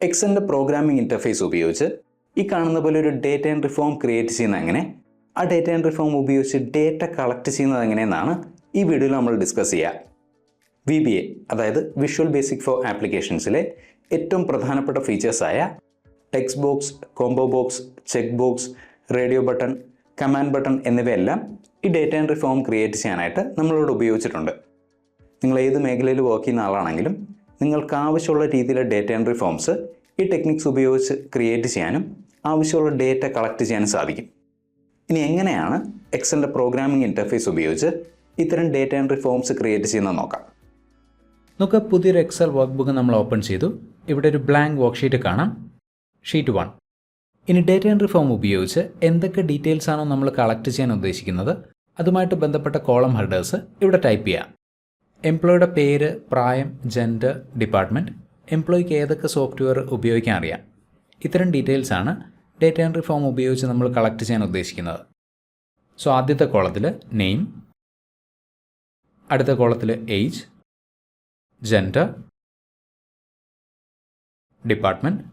എക്സലിന്റെ programming interface ഉപയോഗിച്ച് ഈ കാണുന്ന പോലെ ഒരു ഡേറ്റ ആൻഡ് റിഫോം ക്രിയേറ്റ് ചെയ്യുന്ന എങ്ങനെ? ആ ഡേറ്റ ആൻഡ് റിഫോം ഉപയോഗിച്ച് ഡേറ്റ കളക്ട് ചെയ്യുന്നത് എങ്ങനെയെന്നാണ് ഈ വീഡിയോയിൽ നമ്മൾ ഡിസ്കസ് ചെയ്യുക വി ബി എ അതായത് വിഷ്വൽ ബേസിക് ഫോർ ആപ്ലിക്കേഷൻസിലെ ഏറ്റവും പ്രധാനപ്പെട്ട ഫീച്ചേഴ്സായ text box combo box check box radio button command button എന്നിവയെല്ലാം ഈ ഡേറ്റ ആൻഡ് റിഫോം ക്രിയേറ്റ് ചെയ്യാനായിട്ട് നമ്മളിവിടെ ഉപയോഗിച്ചിട്ടുണ്ട്. നിങ്ങൾ ഏത് മേഖലയിൽ വർക്ക് ചെയ്യുന്ന ആളാണെങ്കിലും നിങ്ങൾക്ക് ആവശ്യമുള്ള രീതിയിലെ ഡേറ്റ എൻട്രി ഫോംസ് ഈ ടെക്നിക്സ് ഉപയോഗിച്ച് ക്രിയേറ്റ് ചെയ്യാനും ആവശ്യമുള്ള ഡേറ്റ കളക്ട് ചെയ്യാനും സാധിക്കും. ഇനി എങ്ങനെയാണ് എക്സലിന്റെ പ്രോഗ്രാമിംഗ് ഇന്റർഫേസ് ഉപയോഗിച്ച് ഇത്തരം ഡേറ്റ എൻട്രി ഫോംസ് ക്രിയേറ്റ് ചെയ്യുന്നത് നോക്കാം. നമുക്ക് പുതിയൊരു എക്സൽ വർക്ക് ബുക്ക് നമ്മൾ ഓപ്പൺ ചെയ്തു. ഇവിടെ ഒരു ബ്ലാങ്ക് വർക്ക്ഷീറ്റ് കാണാം. ഷീറ്റ് വൺ ഇനി ഡേറ്റ എൻട്രി ഫോം ഉപയോഗിച്ച് എന്തൊക്കെ ഡീറ്റെയിൽസ് ആണോ നമ്മൾ കളക്ട് ചെയ്യാൻ ഉദ്ദേശിക്കുന്നത്? അതുമായിട്ട് ബന്ധപ്പെട്ട കോളം ഹെഡേഴ്സ് ഇവിടെ ടൈപ്പ് ചെയ്യാം. എംപ്ലോയിയുടെ പേര് പ്രായം ജെൻഡർ ഡിപ്പാർട്ട്മെന്റ് എംപ്ലോയിക്ക് ഏതൊക്കെ സോഫ്റ്റ്വെയർ ഉപയോഗിക്കാൻ അറിയാം? ഇത്തരം ഡീറ്റെയിൽസ് ആണ് ഡേറ്റ എൻട്രി ഫോം ഉപയോഗിച്ച് നമ്മൾ കളക്ട് ചെയ്യാൻ ഉദ്ദേശിക്കുന്നത്. സോ ആദ്യത്തെ കോളത്തിൽ നെയിം അടുത്ത കോളത്തിൽ ഏജ് ജെൻഡർ ഡിപ്പാർട്ട്മെന്റ്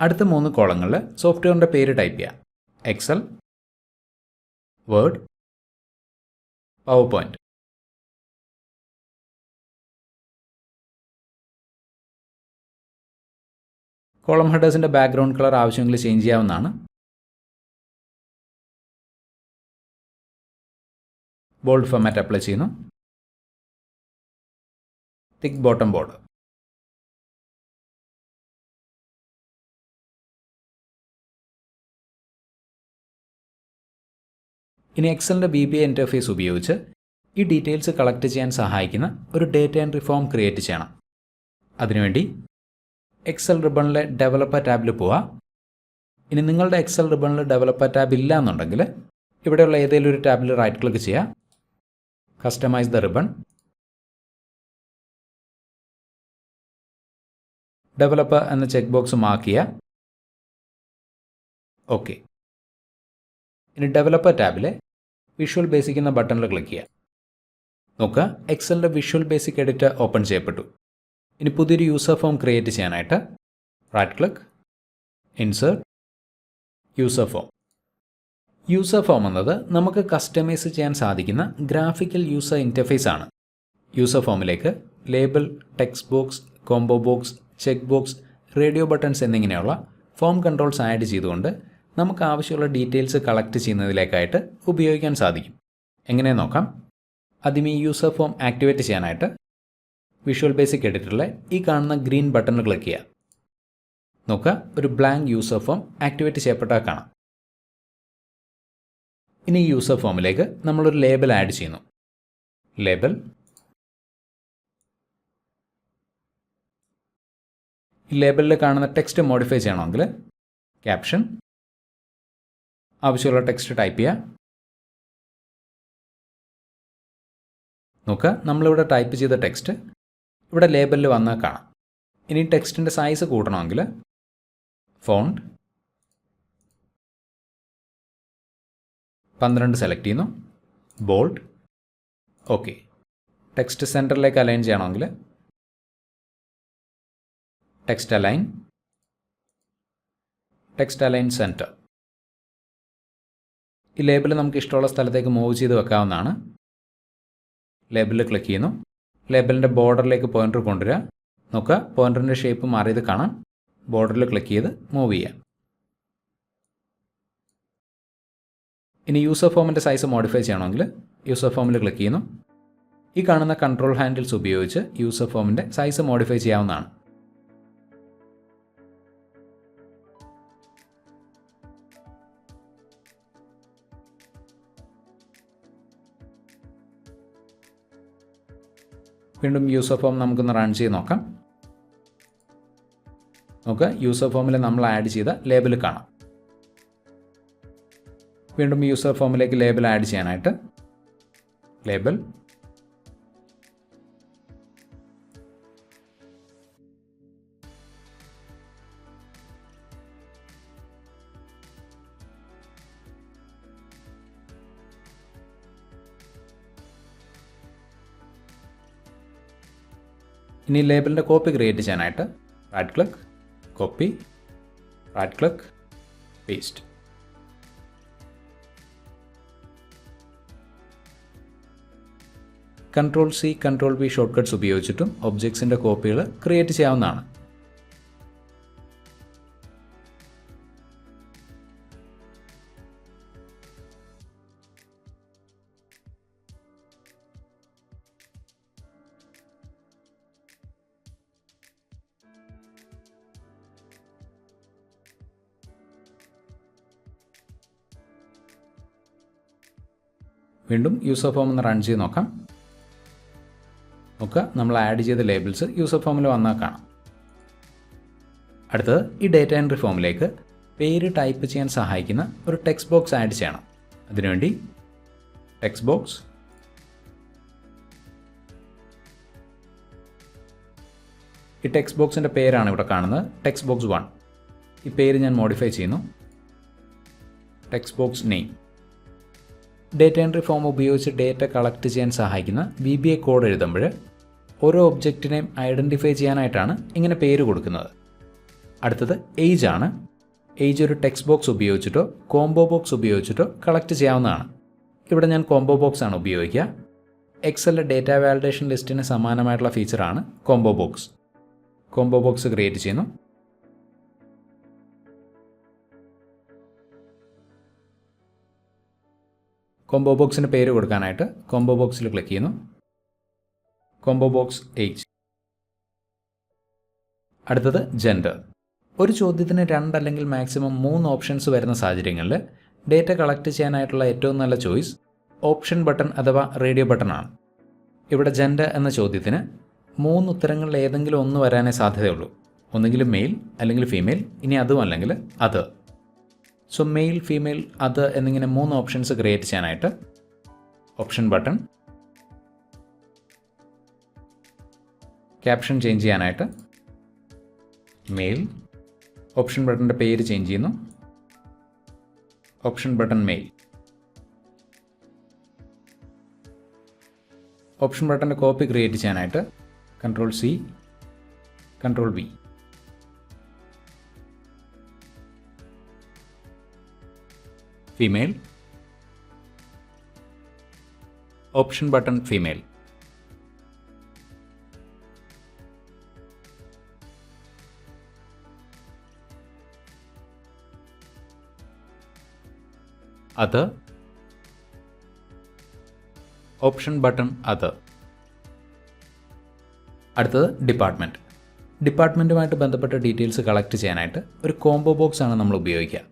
അടുത്ത മൂന്ന് കോളങ്ങളിൽ സോഫ്റ്റ്വെയറിന്റെ പേര് ടൈപ്പ് ചെയ്യാം. Excel Word PowerPoint. കോളം ഹെഡേഴ്സിന്റെ ബാക്ക്ഗ്രൗണ്ട് കളർ ആവശ്യമെങ്കിൽ ചേഞ്ച് ചെയ്യാവുന്നതാണ്. ബോൾഡ് ഫോമാറ്റ് അപ്ലൈ ചെയ്യുന്നു. Thick bottom board. ഇനി എക്സലിന്റെ ബി ബി എ ഇന്റർഫേസ് ഉപയോഗിച്ച് ഈ ഡീറ്റെയിൽസ് കളക്ട് ചെയ്യാൻ സഹായിക്കുന്ന ഒരു ഡേറ്റ എൻട്രി ഫോം ക്രിയേറ്റ് ചെയ്യണം. അതിനുവേണ്ടി എക്സൽ റിബണിലെ ഡെവലപ്പർ ടാബിൽ പോവുക ഇനി നിങ്ങളുടെ എക്സൽ റിബണിൽ ഡെവലപ്പർ ടാബ് ഇല്ല എന്നുണ്ടെങ്കിൽ ഇവിടെയുള്ള ഏതെങ്കിലും ഒരു ടാബിൽ റൈറ്റ് ക്ലിക്ക് ചെയ്യുക കസ്റ്റമൈസ് ദ റിബൺ ഡെവലപ്പർ എന്ന ചെക്ക് ബോക്സ് മാർക്ക് ചെയ്യുക ഓക്കെ ഇനി ഡെവലപ്പർ ടാബിലെ വിഷ്വൽ ബേസിക് എന്ന ബട്ടണിൽ ക്ലിക്ക് ചെയ്യുക നോക്കുക എക്സലിന്റെ വിഷ്വൽ ബേസിക് എഡിറ്റർ ഓപ്പൺ ചെയ്യപ്പെട്ടു. ഇനി പുതിയൊരു യൂസർ ഫോം ക്രിയേറ്റ് ചെയ്യാനായിട്ട് right click insert user form user form എന്നത് നമുക്ക് കസ്റ്റമൈസ് ചെയ്യാൻ സാധിക്കുന്ന ഗ്രാഫിക്കൽ യൂസർ ഇന്റർഫേസ് ആണ്. യൂസർ ഫോമിലേക്ക് label text box combo box check box radio buttons എന്നിങ്ങനെയുള്ള ഫോം കൺട്രോൾസ് ആഡ് ചെയ്തുകൊണ്ട് നമുക്ക് ആവശ്യമുള്ള ഡീറ്റെയിൽസ് കളക്ട് ചെയ്യുന്നതിലേക്കായിട്ട് ഉപയോഗിക്കാൻ സാധിക്കും. എങ്ങനെ നോക്കാം? ആദ്യം ഈ യൂസർ ഫോം ആക്ടിവേറ്റ് ചെയ്യാനായിട്ട് വിഷ്വൽ ബേസിക് എഡിറ്ററിലെ ഈ കാണുന്ന ഗ്രീൻ ബട്ടൺ ക്ലിക്ക് ചെയ്യുക നോക്കുക ഒരു ബ്ലാങ്ക് യൂസർ ഫോം ആക്ടിവേറ്റ് ചെയ്യപ്പെട്ടാൽ കാണാം. ഇനി ഈ യൂസർ ഫോമിലേക്ക് നമ്മളൊരു ലേബൽ ആഡ് ചെയ്യുന്നു. ലേബൽ ഈ ലേബലിൽ കാണുന്ന ടെക്സ്റ്റ് മോഡിഫൈ ചെയ്യണമെങ്കിൽ ക്യാപ്ഷൻ ആവശ്യമുള്ള ടെക്സ്റ്റ് ടൈപ്പ് ചെയ്യുക നോക്കുക നമ്മളിവിടെ ടൈപ്പ് ചെയ്ത ടെക്സ്റ്റ് ഇവിടെ ലേബലിൽ വന്നാൽ കാണാം. ഇനി ടെക്സ്റ്റിന്റെ സൈസ് കൂട്ടണമെങ്കിൽ ഫോണ്ട് പന്ത്രണ്ട് സെലക്ട് ചെയ്യുന്നു. ബോൾഡ് ഓക്കെ ടെക്സ്റ്റ് സെന്ററിലേക്ക് അലൈൻ ചെയ്യണമെങ്കിൽ text align text align centre ഈ ലേബിൾ നമുക്ക് ഇഷ്ടമുള്ള സ്ഥലത്തേക്ക് മൂവ് ചെയ്ത് വെക്കാവുന്നതാണ്. ലേബിളിൽ ക്ലിക്ക് ചെയ്യുന്നു. ലേബിളിന്റെ ബോർഡറിലേക്ക് പോയിന്റർ കൊണ്ടുവരിക. നോക്കുക പോയിന്ററിന്റെ ഷേപ്പ് മാറിയത് കാണാം. ബോർഡറിൽ ക്ലിക്ക് ചെയ്ത് മൂവ് ചെയ്യാം. ഇനി യൂസർ ഫോമിന്റെ സൈസ് മോഡിഫൈ ചെയ്യണമെങ്കിൽ യൂസർ ഫോമിൽ ക്ലിക്ക് ചെയ്യുന്നു. ഈ കാണുന്ന കൺട്രോൾ ഹാൻഡിൽസ് ഉപയോഗിച്ച് യൂസർ ഫോമിന്റെ സൈസ് മോഡിഫൈ ചെയ്യാവുന്നതാണ്. വീണ്ടും യൂസർ ഫോം നമുക്കൊന്ന് റൺ ചെയ്ത് നോക്കാം. നോക്കുക യൂസർ ഫോമിൽ നമ്മൾ ആഡ് ചെയ്ത ലേബൽ കാണാം. വീണ്ടും യൂസർ ഫോമിലേക്ക് ലേബൽ ആഡ് ചെയ്യാനായിട്ട് ലേബൽ ഇനി ലേബലിന്റെ കോപ്പി ക്രിയേറ്റ് ചെയ്യാനായിട്ട് right click copy right click paste control C control V shortcuts ഉപയോഗിച്ചിട്ടും ഒബ്ജക്ട്സിന്റെ കോപ്പികൾ ക്രിയേറ്റ് ചെയ്യാവുന്നതാണ്. വീണ്ടും യൂസർ ഫോം ഒന്ന് റൺ ചെയ്ത് നോക്കാം. നോക്കുക നമ്മൾ ആഡ് ചെയ്ത ലേബിൾസ് യൂസർ ഫോമിൽ വന്നാൽ കാണാം. അടുത്തത് ഈ ഡേറ്റ എൻട്രി ഫോമിലേക്ക് പേര് ടൈപ്പ് ചെയ്യാൻ സഹായിക്കുന്ന ഒരു ടെക്സ്റ്റ് ബോക്സ് ആഡ് ചെയ്യണം. അതിനുവേണ്ടി ടെക്സ്റ്റ് ബോക്സ് ഈ ടെക്സ്റ്റ് ബോക്സിന്റെ പേരാണ് ഇവിടെ കാണുന്നത് ടെക്സ്റ്റ് ബോക്സ് വൺ ഈ പേര് ഞാൻ മോഡിഫൈ ചെയ്യുന്നു. Text box name data entry form ഉപയോഗിച്ച് ഡേറ്റ കളക്ട് ചെയ്യാൻ സഹായിക്കുന്ന ബി ബി എ കോഡ് എഴുതുമ്പോൾ ഓരോ ഒബ്ജക്റ്റിനെയും ഐഡന്റിഫൈ ചെയ്യാനായിട്ടാണ് ഇങ്ങനെ പേര് കൊടുക്കുന്നത്. അടുത്തത് ഏജ് ആണ്. ഏജ് ഒരു ടെക്സ്റ്റ് ബോക്സ് ഉപയോഗിച്ചിട്ടോ കോംബോ ബോക്സ് ഉപയോഗിച്ചിട്ടോ കളക്ട് ചെയ്യാവുന്നതാണ്. ഇവിടെ ഞാൻ കോംബോ ബോക്സ് ആണ് ഉപയോഗിക്കുക. എക്സലിലെ ഡേറ്റ വാലിഡേഷൻ ലിസ്റ്റിന് സമാനമായിട്ടുള്ള ഫീച്ചറാണ് combo box combo box create ചെയ്യുന്നു. കോംബോ ബോക്സിന് പേര് കൊടുക്കാനായിട്ട് കോംബോ ബോക്സിൽ ക്ലിക്ക് ചെയ്യുന്നു. കോംബോ ബോക്സ് ഏജ് അടുത്തത് ജെൻഡർ ഒരു ചോദ്യത്തിന് രണ്ടല്ലെങ്കിൽ മാക്സിമം മൂന്ന് ഓപ്ഷൻസ് വരുന്ന സാഹചര്യങ്ങളിൽ ഡേറ്റ കളക്ട് ചെയ്യാനായിട്ടുള്ള ഏറ്റവും നല്ല ചോയ്സ് ഓപ്ഷൻ ബട്ടൺ അഥവാ റേഡിയോ ബട്ടൺ ആണ്. ഇവിടെ ജെൻഡർ എന്ന ചോദ്യത്തിന് മൂന്ന് ഉത്തരങ്ങളിൽ ഏതെങ്കിലും ഒന്ന് വരാനേ സാധ്യതയുള്ളൂ. ഒന്നെങ്കിലും മെയിൽ അല്ലെങ്കിൽ ഫീമെയിൽ ഇനി അതും അല്ലെങ്കിൽ അത് സോ മെയിൽ ഫീമെയിൽ അത് എന്നിങ്ങനെ മൂന്ന് ഓപ്ഷൻസ് ക്രിയേറ്റ് ചെയ്യാനായിട്ട് ഓപ്ഷൻ ബട്ടൺ ക്യാപ്ഷൻ ചേഞ്ച് ചെയ്യാനായിട്ട് മെയിൽ ഓപ്ഷൻ ബട്ടന്റെ പേര് ചേഞ്ച് ചെയ്യുന്നു. ഓപ്ഷൻ ബട്ടൺ മെയിൽ ഓപ്ഷൻ ബട്ടന്റെ കോപ്പി ക്രിയേറ്റ് ചെയ്യാനായിട്ട് control C control V female option button female അത് ഓപ്ഷൻ ബട്ടൺ അത് അടുത്തത് ഡിപ്പാർട്ട്മെന്റ് ഡിപ്പാർട്ട്മെന്റുമായിട്ട് ബന്ധപ്പെട്ട ഡീറ്റെയിൽസ് കളക്ട് ചെയ്യാനായിട്ട് ഒരു കോംബോ ബോക്സ് ആണ് നമ്മൾ ഉപയോഗിക്കുക.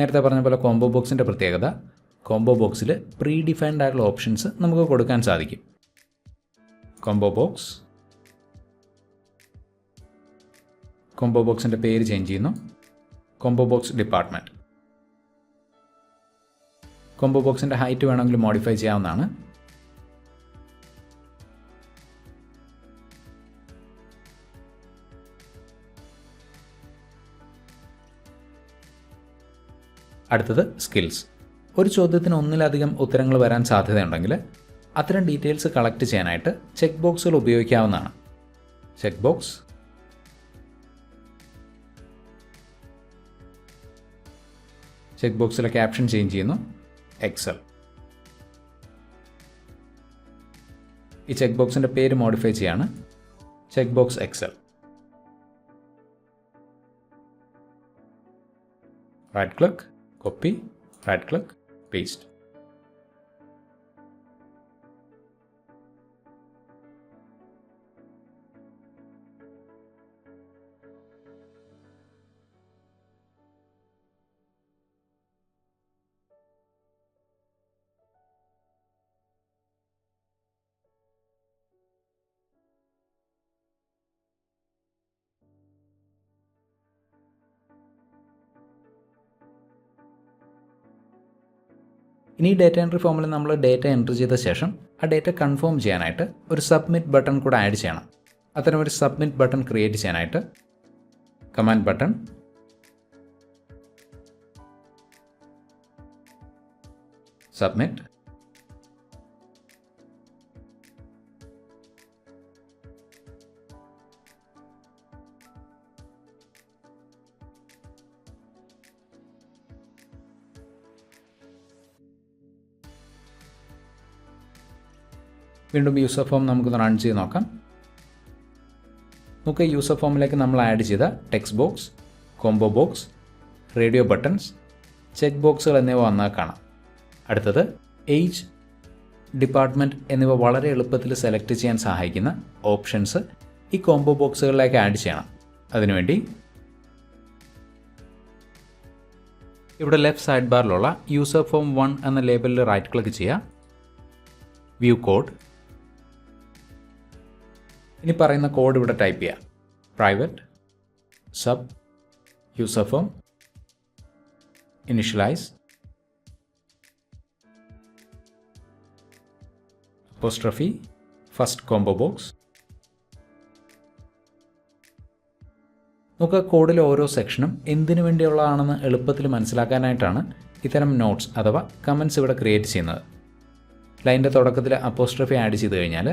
നേരത്തെ പറഞ്ഞ പോലെ കോംബോ ബോക്സിന്റെ പ്രത്യേകത കോംബോ ബോക്സിൽ പ്രീ ഡിഫൈൻഡ് ആയിട്ടുള്ള ഓപ്ഷൻസ് നമുക്ക് കൊടുക്കാൻ സാധിക്കും. കോംബോ ബോക്സ് കോംബോ ബോക്സിന്റെ പേര് ചേഞ്ച് ചെയ്യുന്നു. കോംബോ ബോക്സ് ഡിപ്പാർട്ട്മെന്റ് കോംബോ ബോക്സിന്റെ ഹൈറ്റ് വേണമെങ്കിൽ മോഡിഫൈ ചെയ്യാവുന്നതാണ്. അടുത്തത് സ്കിൽസ് ഒരു ചോദ്യത്തിന് ഒന്നിലധികം ഉത്തരങ്ങൾ വരാൻ സാധ്യതയുണ്ടെങ്കിൽ അത്തരം ഡീറ്റെയിൽസ് കളക്ട് ചെയ്യാനായിട്ട് ചെക്ക് ബോക്സുകൾ ഉപയോഗിക്കാവുന്നതാണ്. ചെക്ക് ബോക്സ് ചെക്ക് ബോക്സിലെ ക്യാപ്ഷൻ ചേഞ്ച് ചെയ്യുന്നു. എക്സൽ ഈ ചെക്ക് ബോക്സിന്റെ പേര് മോഡിഫൈ ചെയ്യാണ്. Check box Excel right click copy, right click, paste. ഇനി ഡേറ്റ എൻട്രി ഫോമിൽ നമ്മൾ ഡേറ്റ എൻട്രി ചെയ്ത ശേഷം ആ ഡേറ്റ കൺഫേം ചെയ്യാനായിട്ട് ഒരു സബ്മിറ്റ് ബട്ടൺ കൂടെ ആഡ് ചെയ്യണം. അത്തരം ഒരു സബ്മിറ്റ് ബട്ടൺ ക്രിയേറ്റ് ചെയ്യാനായിട്ട് കമാൻഡ് ബട്ടൺ സബ്മിറ്റ് വീണ്ടും യൂസർ ഫോം നമുക്കൊന്ന് റൺ ചെയ്ത് നോക്കാം. നമുക്ക് യൂസർ ഫോമിലേക്ക് നമ്മൾ ആഡ് ചെയ്ത text box combo box radio buttons check ബോക്സുകൾ എന്നിവ വന്നാൽ കാണാം. അടുത്തത് ഏജ് ഡിപ്പാർട്ട്മെന്റ് എന്നിവ വളരെ എളുപ്പത്തിൽ സെലക്ട് ചെയ്യാൻ സഹായിക്കുന്ന ഓപ്ഷൻസ് ഈ കോംബോ ബോക്സുകളിലേക്ക് ആഡ് ചെയ്യണം. അതിനുവേണ്ടി ഇവിടെ ലെഫ്റ്റ് സൈഡ് ബാറിലുള്ള യൂസർ ഫോം വൺ എന്ന ലേബലിൽ റൈറ്റ് ക്ലിക്ക് ചെയ്യുക. വ്യൂ കോഡ് ഇനി പറയുന്ന കോഡ് ഇവിടെ ടൈപ്പ് ചെയ്യുക private sub user form initialise apostrophe first combo box നമുക്ക് കോഡിലെ ഓരോ സെക്ഷനും എന്തിനു വേണ്ടിയുള്ളതാണെന്ന് എളുപ്പത്തിൽ മനസ്സിലാക്കാനായിട്ടാണ് ഇത്തരം നോട്ട്സ് അഥവാ കമൻസ് ഇവിടെ ക്രിയേറ്റ് ചെയ്യുന്നത്. ലൈന്റെ തുടക്കത്തിൽ അപ്പോസ്ട്രഫി ആഡ് ചെയ്ത് കഴിഞ്ഞാൽ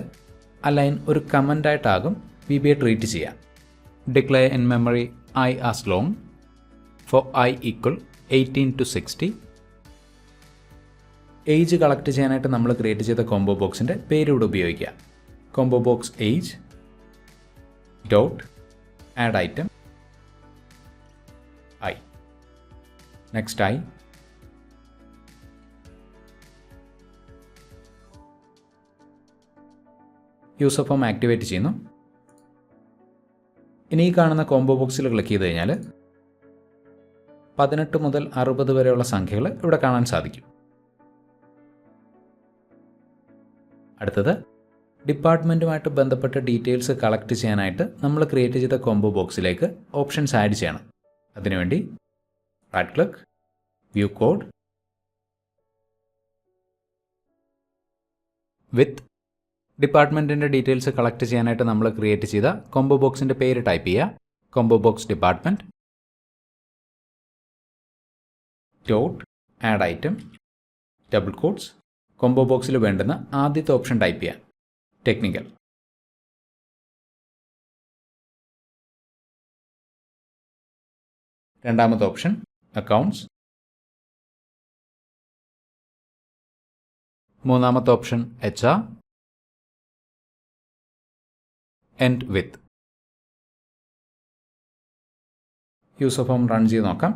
ആ ലൈൻ ഒരു കമന്റായിട്ടാകും വി ബി എ ട്രീറ്റ് ചെയ്യാൻ declare in memory I as long for I equal eighteen to sixty age collect ചെയ്യാനായിട്ട് നമ്മൾ ക്രിയേറ്റ് ചെയ്ത കോംബോ ബോക്സിന്റെ പേര് ഇവിടെ ഉപയോഗിക്കുക. Combo box age dot add item I next I user form activate ചെയ്യുന്നു. ഇനി ഈ കാണുന്ന കോംബോ ബോക്സിൽ ക്ലിക്ക് ചെയ്ത് കഴിഞ്ഞാൽ പതിനെട്ട് മുതൽ അറുപത് വരെയുള്ള സംഖ്യകൾ ഇവിടെ കാണാൻ സാധിക്കും. അടുത്തത് ഡിപ്പാർട്ട്മെന്റുമായിട്ട് ബന്ധപ്പെട്ട ഡീറ്റെയിൽസ് കളക്ട് ചെയ്യാനായിട്ട് നമ്മൾ ക്രിയേറ്റ് ചെയ്ത കോംബോ ബോക്സിലേക്ക് ഓപ്ഷൻസ് ആഡ് ചെയ്യണം. അതിനുവേണ്ടി right click view code with ഡിപ്പാർട്ട്മെന്റിന്റെ ഡീറ്റെയിൽസ് കളക്ട് ചെയ്യാനായിട്ട് നമ്മൾ ക്രിയേറ്റ് ചെയ്ത കോംബോ ബോക്സിന്റെ പേര് ടൈപ്പ് ചെയ്യുക combo box department dot add item. Double codes combo ബോക്സിൽ വേണ്ടുന്ന ആദ്യത്തെ ഓപ്ഷൻ ടൈപ്പ് ചെയ്യാം. ടെക്നിക്കൽ. രണ്ടാമത്തെ ഓപ്ഷൻ അക്കൗണ്ട്സ്. മൂന്നാമത്തെ option H R. End with user form run ചെയ്ത് നോക്കാം.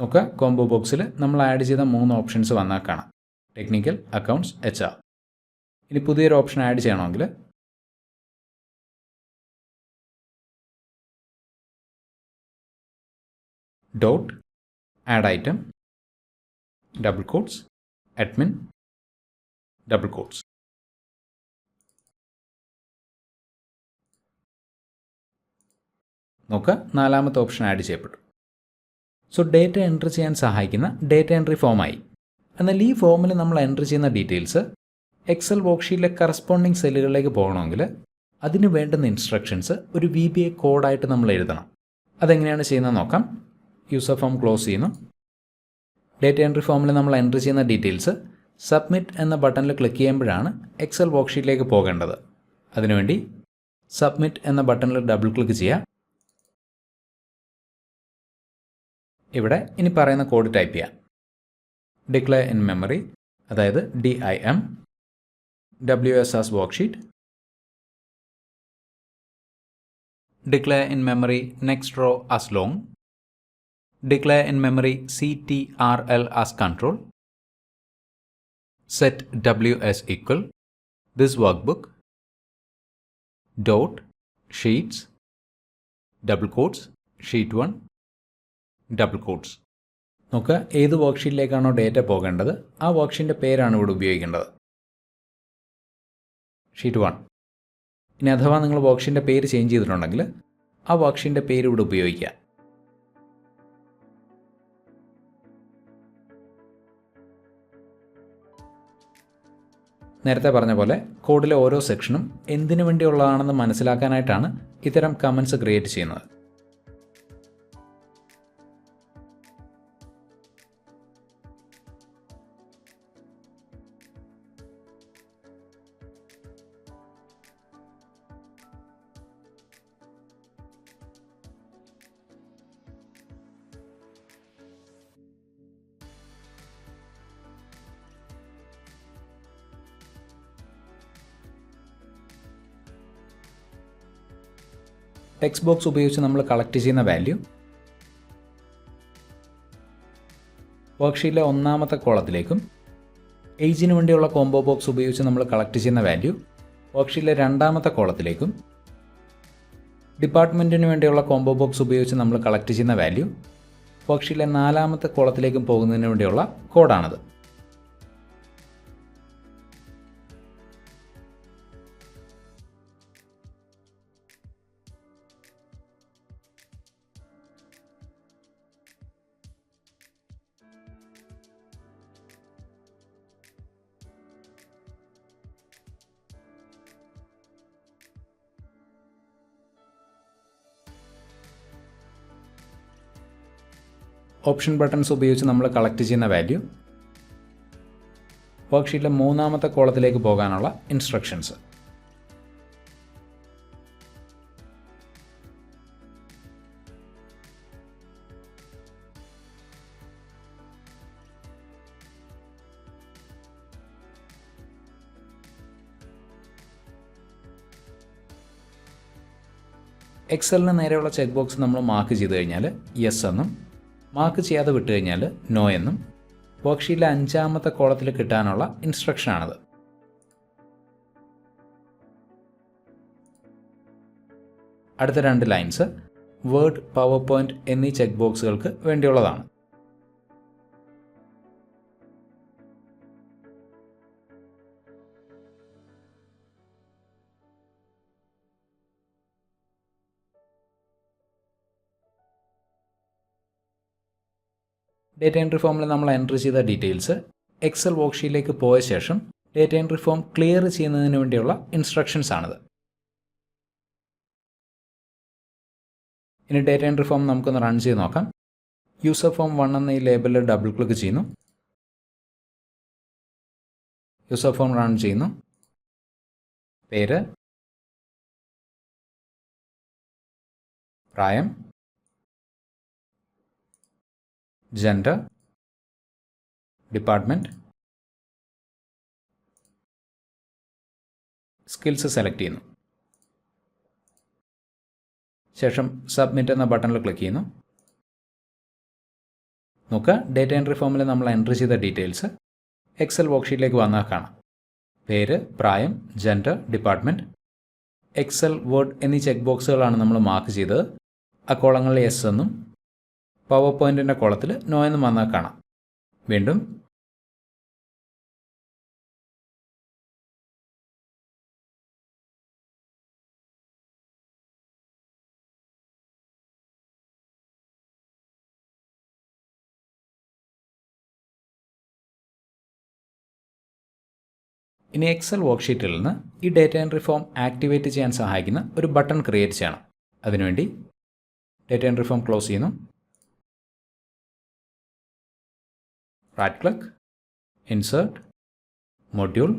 നോക്കുക കോംബോ ബോക്സിൽ നമ്മൾ ആഡ് ചെയ്ത മൂന്ന് ഓപ്ഷൻസ് വന്നാൽ കാണാം. ടെക്നിക്കൽ അക്കൗണ്ട്സ് എച്ച് ആർ ഇനി പുതിയൊരു ഓപ്ഷൻ ആഡ് ചെയ്യണമെങ്കിൽ dot add item double quotes admin double quotes. നോക്കുക നാലാമത്തെ ഓപ്ഷൻ ആഡ് ചെയ്യപ്പെട്ടു. സോ ഡേറ്റ എൻട്രി ചെയ്യാൻ സഹായിക്കുന്ന ഡേറ്റ എൻട്രി ഫോമായി എന്നാൽ ഈ ഫോമിൽ നമ്മൾ എൻട്രി ചെയ്യുന്ന ഡീറ്റെയിൽസ് എക്സൽ വർക്ക്ഷീറ്റിലെ കറസ്പോണ്ടിങ് സെല്ലുകളിലേക്ക് പോകണമെങ്കിൽ അതിന് വേണ്ടുന്ന ഇൻസ്ട്രക്ഷൻസ് ഒരു വി ബി എ കോഡായിട്ട് നമ്മൾ എഴുതണം. അതെങ്ങനെയാണ് ചെയ്യുന്നത് നോക്കാം. യൂസർ ഫോം ക്ലോസ് ചെയ്യുന്നു. ഡേറ്റ എൻട്രി ഫോമിൽ നമ്മൾ എൻട്രി ചെയ്യുന്ന ഡീറ്റെയിൽസ് സബ്മിറ്റ് എന്ന ബട്ടണിൽ ക്ലിക്ക് ചെയ്യുമ്പോഴാണ് എക്സൽ വർക്ക്ഷീറ്റിലേക്ക് പോകേണ്ടത്. അതിനുവേണ്ടി സബ്മിറ്റ് എന്ന ബട്ടണിൽ ഡബിൾ ക്ലിക്ക് ചെയ്യുക. ഇവിടെ ഇനി പറയുന്ന കോഡ് ടൈപ്പ് ചെയ്യാം. ഡിക്ലെയർ ഇൻ മെമ്മറി അതായത് D I M W S S worksheet declare in memory next row as long T R L as control set W S equal this workbook dot sheets double quotes sheet one double quotes നമുക്ക് ഏത് വർക്ക്ഷീറ്റിലേക്കാണോ data പോകേണ്ടത് ആ വർക്ക്ഷീറ്റിന്റെ പേരാണ് ഇവിടെ ഉപയോഗിക്കേണ്ടത്. Sheet one ഇനി അഥവാ നിങ്ങൾ വർക്ക്ഷീറ്റിന്റെ പേര് ചേഞ്ച് ചെയ്തിട്ടുണ്ടെങ്കിൽ ആ വർക്ക്ഷീറ്റിന്റെ പേര് ഇവിടെ ഉപയോഗിക്കുക. നേരത്തെ പറഞ്ഞ പോലെ കോഡിലെ ഓരോ സെക്ഷനും എന്തിനു വേണ്ടിയുള്ളതാണെന്ന് മനസ്സിലാക്കാനായിട്ടാണ് ഇത്തരം കമൻസ് ക്രിയേറ്റ് ചെയ്യുന്നത്. ടെക്സ്റ്റ് ബോക്സ് ഉപയോഗിച്ച് നമ്മൾ കളക്ട് ചെയ്യുന്ന വാല്യൂ വർക്ക്ഷീറ്റിലെ ഒന്നാമത്തെ കോളത്തിലേക്കും ഏജിന് വേണ്ടിയുള്ള കോംബോ ബോക്സ് ഉപയോഗിച്ച് നമ്മൾ കളക്ട് ചെയ്യുന്ന വാല്യൂ വർക്ക്ഷീറ്റിലെ രണ്ടാമത്തെ കോളത്തിലേക്കും ഡിപ്പാർട്ട്മെന്റിന് വേണ്ടിയുള്ള കോംബോ ബോക്സ് ഉപയോഗിച്ച് നമ്മൾ കളക്ട് ചെയ്യുന്ന വാല്യൂ വർക്ക്ഷീറ്റിലെ നാലാമത്തെ കോളത്തിലേക്കും പോകുന്നതിന് വേണ്ടിയുള്ള കോഡാണത് ഓപ്ഷൻ ബട്ടൺസ് ഉപയോഗിച്ച് നമ്മൾ കളക്ട് ചെയ്യുന്ന വാല്യൂ വർക്ക്ഷീറ്റിലെ മൂന്നാമത്തെ കോളത്തിലേക്ക് പോകാനുള്ള ഇൻസ്ട്രക്ഷൻസ് എക്സലിന് നേരെയുള്ള ചെക്ക് ബോക്സ് നമ്മൾ മാർക്ക് ചെയ്ത് കഴിഞ്ഞാൽ യെസ് എന്നും മാർക്ക് ചെയ്യാതെ വിട്ട് കഴിഞ്ഞാൽ നോ എന്നും വർക്ക്ഷീറ്റിലെ അഞ്ചാമത്തെ കോളത്തിൽ കിട്ടാനുള്ള ഇൻസ്ട്രക്ഷനാണത് അടുത്ത രണ്ട് ലൈൻസ് വേർഡ് പവർ പോയിന്റ് എന്നീ ചെക്ക് ബോക്സുകൾക്ക് വേണ്ടിയുള്ളതാണ്. ഡേറ്റ എൻട്രി ഫോമിൽ നമ്മൾ എൻട്രി ചെയ്ത ഡീറ്റെയിൽസ് എക്സൽ വർക്ക്ഷീറ്റിലേക്ക് പോയ ശേഷം ഡേറ്റ എൻട്രി ഫോം ക്ലിയർ ചെയ്യുന്നതിന് വേണ്ടിയുള്ള ഇൻസ്ട്രക്ഷൻസ് ആണിത്. ഇനി ഡേറ്റ എൻട്രി ഫോം നമുക്കൊന്ന് റൺ ചെയ്ത് നോക്കാം. യൂസർ ഫോം വൺ എന്ന ഈ ലേബലിൽ ഡബിൾ ക്ലിക്ക് ചെയ്യുന്നു. യൂസർ ഫോം റൺ ചെയ്യുന്നു. പേര് പ്രായം ജെൻഡർ department, സ്കിൽസ് സെലക്ട് ചെയ്യുന്നു. ശേഷം സബ്മിറ്റ് എന്ന ബട്ടണിൽ ക്ലിക്ക് ചെയ്യുന്നു. നോക്കുക ഡേറ്റ എൻട്രി ഫോമിൽ നമ്മൾ എൻട്രി ചെയ്ത ഡീറ്റെയിൽസ് എക്സൽ വർക്ക്ഷീറ്റിലേക്ക് വന്നാൽ കാണാം. പേര് പ്രായം ജെൻഡർ ഡിപ്പാർട്ട്മെന്റ് എക്സൽ വേർഡ് എന്നീ ചെക്ക് ബോക്സുകളാണ് നമ്മൾ മാർക്ക് ചെയ്തത്. അക്കോളങ്ങളിൽ കോളങ്ങളിൽ എസ് എന്നും പവർ പോയിന്റിന്റെ കോളത്തിൽ നോ എന്ന് വന്നാൽ കാണാം. വീണ്ടും. ഇനി എക്സൽ വർക്ക്ഷീറ്റിൽ നിന്ന് ഈ ഡേറ്റ എൻട്രി ഫോം ആക്ടിവേറ്റ് ചെയ്യാൻ സഹായിക്കുന്ന ഒരു ബട്ടൺ ക്രിയേറ്റ് ചെയ്യണം. അതിനുവേണ്ടി ഡേറ്റ എൻട്രി ഫോം ക്ലോസ് ചെയ്യുന്നു. Right click insert module.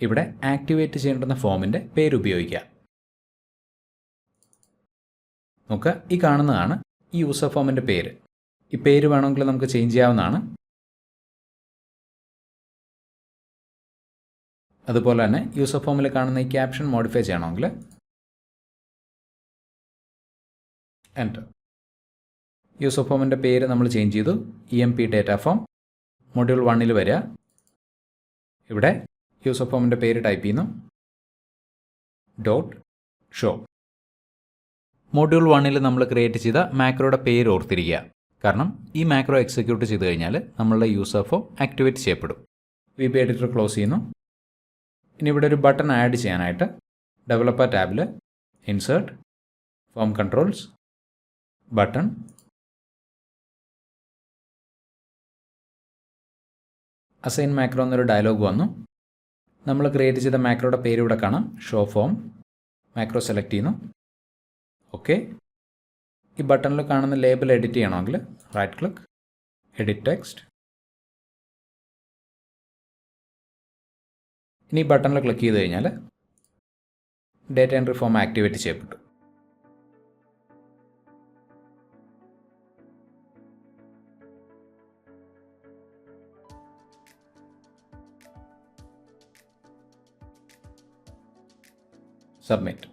ഇവിടെ ആക്ടിവേറ്റ് ചെയ്യേണ്ടുന്ന ഫോമിന്റെ പേര് ഉപയോഗിക്കാം നമുക്ക് ഈ കാണുന്നതാണ് ഈ യൂസർ ഫോമിന്റെ പേര്. ഈ പേര് വേണമെങ്കിൽ നമുക്ക് ചേഞ്ച് ചെയ്യാവുന്നതാണ്. അതുപോലെ തന്നെ യൂസർ ഫോമിൽ കാണുന്ന ഈ ക്യാപ്ഷൻ മോഡിഫൈ ചെയ്യണമെങ്കിൽ എന്റർ യൂസർ ഫോമിന്റെ പേര് നമ്മൾ ചേഞ്ച് ചെയ്തു. E M P data form module വണ്ണിൽ വരിക. ഇവിടെ യൂസർ ഫോമിന്റെ പേര് ടൈപ്പ് ചെയ്യുന്നു. ഡോട്ട് ഷോ മൊഡ്യൂൾ വണ്ണിൽ നമ്മൾ ക്രിയേറ്റ് ചെയ്ത മാക്രോയുടെ പേര് ഓർത്തിരിക്കുക. കാരണം ഈ മാക്രോ എക്സിക്യൂട്ട് ചെയ്ത് കഴിഞ്ഞാൽ നമ്മളുടെ യൂസർ ഫോം ആക്ടിവേറ്റ് ചെയ്യപ്പെടും. വി ബി എഡിറ്റർ ക്ലോസ് ചെയ്യുന്നു. ഇനി ഇവിടെ ഒരു ബട്ടൺ ആഡ് ചെയ്യാനായിട്ട് ഡെവലപ്പർ ടാബിൽ insert form controls button. Assign macro എന്നൊരു ഡയലോഗ് വന്നു. നമ്മൾ ക്രിയേറ്റ് ചെയ്ത മാക്രോയുടെ പേര് ഇവിടെ കാണാം. ഷോ ഫോം മാക്രോ സെലക്ട് ചെയ്യുന്നു. ഓക്കെ ഈ ബട്ടണിൽ കാണുന്ന ലേബൽ എഡിറ്റ് ചെയ്യണമെങ്കിൽ റൈറ്റ് ക്ലിക്ക് എഡിറ്റ് ടെക്സ്റ്റ് ഇനി ഈ ബട്ടണിൽ ക്ലിക്ക് ചെയ്ത് കഴിഞ്ഞാൽ ഡേറ്റ എൻട്രി ഫോം ആക്ടിവേറ്റ് ചെയ്യപ്പെട്ടു. സബ്മിറ്റ്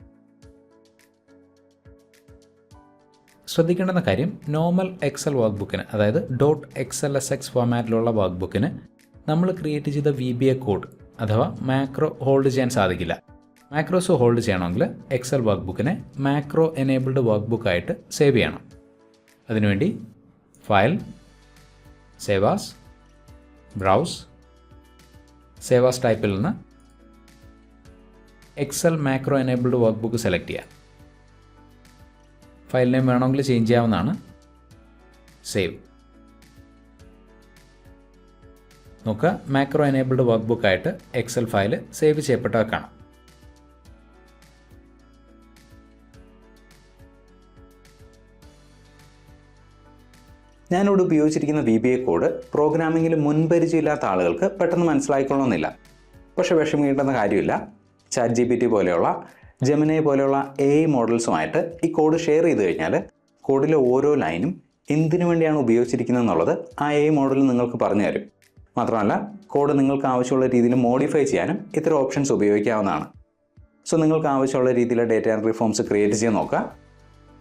ശ്രദ്ധിക്കേണ്ടുന്ന കാര്യം നോർമൽ എക്സൽ വർക്ക് ബുക്കിന് അതായത് dot X L S X ഫോമാറ്റിലുള്ള work ബുക്കിന് നമ്മൾ ക്രിയേറ്റ് ചെയ്ത വി ബി എ കോഡ് അഥവാ മാക്രോ ഹോൾഡ് ചെയ്യാൻ സാധിക്കില്ല. മാക്രോസ് ഹോൾഡ് ചെയ്യണമെങ്കിൽ എക്സൽ വർക്ക് ബുക്കിനെ മാക്രോ എനേബിൾഡ് വർക്ക് ബുക്കായിട്ട് സേവ് ചെയ്യണം. അതിനുവേണ്ടി file save as browse save as ടൈപ്പിൽ നിന്ന് Excel macro enabled workbook select ചെയ്യാം ഫയൽ നെയിം വേണമെങ്കിൽ ചേഞ്ച് ചെയ്യാവുന്നതാണ്. സേവ് നോക്കുക മാക്രോ എനേബിൾഡ് വർക്ക് ബുക്കായിട്ട് എക്സൽ ഫയൽ സേവ് ചെയ്യപ്പെട്ടത് കാണാം. ഞാനിവിടെ ഉപയോഗിച്ചിരിക്കുന്ന വി ബി എ കോഡ് പ്രോഗ്രാമിങ്ങിൽ മുൻപരിചയമില്ലാത്ത ആളുകൾക്ക് പെട്ടെന്ന് മനസ്സിലായിക്കൊള്ളണമെന്നില്ല. പക്ഷെ വിഷമിക്കേണ്ടെന്ന കാര്യമില്ല. ചാറ്റ് ജി പി ടി പോലെയുള്ള ജെമിനെ പോലെയുള്ള എ ഐ മോഡൽസുമായിട്ട് ഈ കോഡ് ഷെയർ ചെയ്ത് കഴിഞ്ഞാൽ കോഡിലെ ഓരോ ലൈനും എന്തിനു വേണ്ടിയാണ് ഉപയോഗിച്ചിരിക്കുന്നത് എന്നുള്ളത് ആ എ മോഡൽ നിങ്ങൾക്ക് പറഞ്ഞു തരും. മാത്രമല്ല കോഡ് നിങ്ങൾക്ക് ആവശ്യമുള്ള രീതിയിൽ മോഡിഫൈ ചെയ്യാനും ഇത്തരം ഓപ്ഷൻസ് ഉപയോഗിക്കാവുന്നതാണ്. സോ നിങ്ങൾക്ക് ആവശ്യമുള്ള രീതിയിൽ ഡേറ്റ എൻട്രി ഫോംസ് ക്രിയേറ്റ് ചെയ്യാൻ നോക്കുക.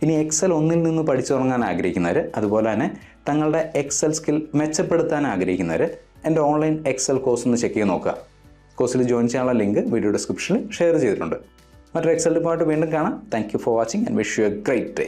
ഇനി എക്സൽ ഒന്നിൽ നിന്ന് പഠിച്ചു തുടങ്ങാൻ ആഗ്രഹിക്കുന്നവർ അതുപോലെ തന്നെ തങ്ങളുടെ എക്സൽ സ്കിൽ മെച്ചപ്പെടുത്താൻ ആഗ്രഹിക്കുന്നവർ എന്റെ ഓൺലൈൻ എക്സൽ കോഴ്സ് ഒന്ന് ചെക്ക് ചെയ്ത് നോക്കുക. കോഴ്സിൽ ജോയിൻ ചെയ്യാനുള്ള ലിങ്ക് വീഡിയോ ഡിസ്ക്രിപ്ഷനിൽ ഷെയർ ചെയ്തിട്ടുണ്ട്. മറ്റൊരു എക്സൽ ഡിപ്പാർട്ട് വീണ്ടും കാണാം. Thank you for watching and wish you a great day